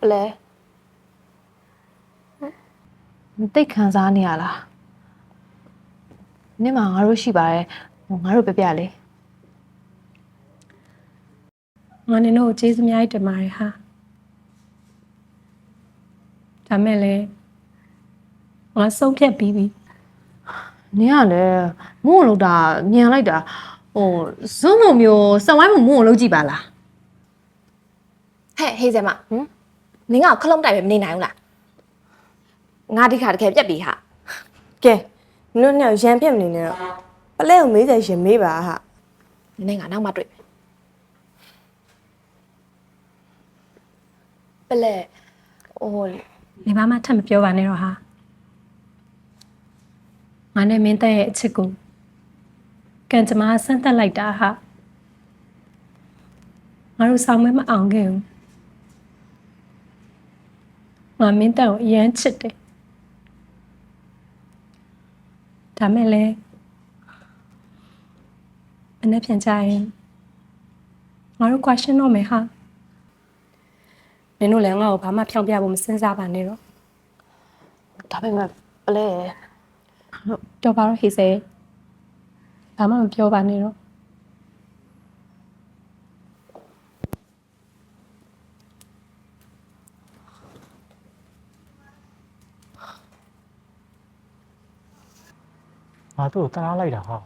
ပလဲမသိခံစားနေရလားနေ့မှာငါတို့ရှိပါတယ်ဟိုငါတို့ပြပြလေငါနင်တို့ကိုကျေးဇူးအများကြီးတင်ပါတယ်ဟာဒါမဲ့လေငါဆုံးဖြတ်ပြီးပြီနင်ကလည်းမို့လို့တာညံလိုက်တာဟိုဇွန်းမုံမျိုးစဝိုင်းမမို့လို့ကြည့်ပါလားဟဲ့ဟေးစဲမဟင် နင်ကခလုံးတိုင်ပဲမနေနိုင်ဘူးလားငါဒီခါတကယ်ပြက်ပြီဟာကဲနင်တို့နှစ်ယောက်ရန်ပြစ်မနေနဲ့တော့ပလဲကိုမေးတယ်ရှင်မေးပါဟာနင်ကနောက်မှတွေ့ပလဲဟိုနေဘာမှထပ်မပြောပါနဲ့တော့ဟာငါနဲ့မင်းတက်ရဲ့အချစ်ကိုကံကြမ္မာဆန်းသက်လိုက်တာဟာငါတို့ဆောင်မဲမအောင်ခဲ့ဘူး ငါမင်းတက်ကိုအရန်ချစ်တယ်ဒါမဲ့လေမနေ့ပြန်ကြရင်ငါတို့ question တော့မယ်ဟာနင်တို့လည်းငါ့ကိုဘာမှဖြောင်းပြဖို့မစင်စားပါနဲ့တော့ဒါပေမဲ့ပလဲတော်ပါတော့ဟေးစေဘာမှမပြောပါနဲ့တော့ ငါတို့ကိုတနာလိုက်တာဟာ